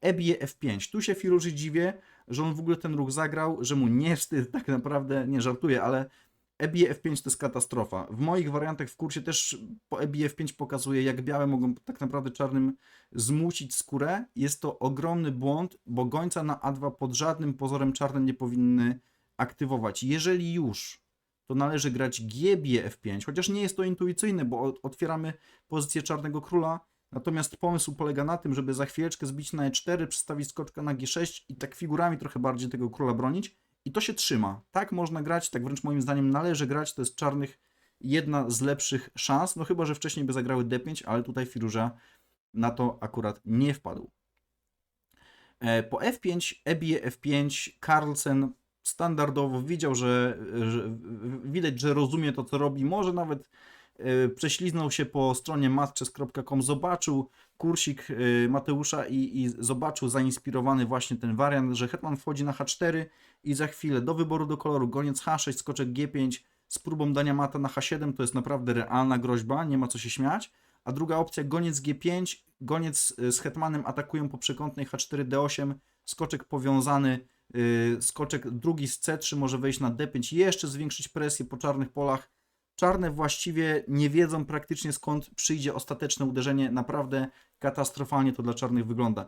ebije F5. Tu się Firuży dziwię, że on w ogóle ten ruch zagrał, że mu nie wstyd, tak naprawdę, nie żartuję, ale ebije F5 to jest katastrofa. W moich wariantach w kursie też po ebije F5 pokazuje, jak białe mogą tak naprawdę czarnym zmucić skórę. Jest to ogromny błąd, bo gońca na A2 pod żadnym pozorem czarnym nie powinny aktywować. Jeżeli już, to należy grać G bije F5, chociaż nie jest to intuicyjne, bo otwieramy pozycję czarnego króla, natomiast pomysł polega na tym, żeby za chwileczkę zbić na E4, przedstawić skoczka na G6 i tak figurami trochę bardziej tego króla bronić i to się trzyma. Tak można grać, tak wręcz moim zdaniem należy grać, to jest czarnych jedna z lepszych szans, no chyba, że wcześniej by zagrały D5, ale tutaj Firuża na to akurat nie wpadł. E, Po F5, ebije F5, Carlsen standardowo widział, że, że widać, że rozumie to, co robi. Może nawet e, prześliznął się po stronie matches.com, zobaczył kursik e, Mateusza i, i zobaczył zainspirowany właśnie ten wariant, że hetman wchodzi na H4 i za chwilę do wyboru do koloru goniec H6, skoczek G5 z próbą dania mata na H7 to jest naprawdę realna groźba, nie ma co się śmiać. A druga opcja goniec G5, goniec y, z hetmanem atakują po przekątnej H4 D8, skoczek powiązany, skoczek drugi z C3 może wejść na D5 i jeszcze zwiększyć presję po czarnych polach. Czarne właściwie nie wiedzą praktycznie skąd przyjdzie ostateczne uderzenie, naprawdę katastrofalnie to dla czarnych wygląda.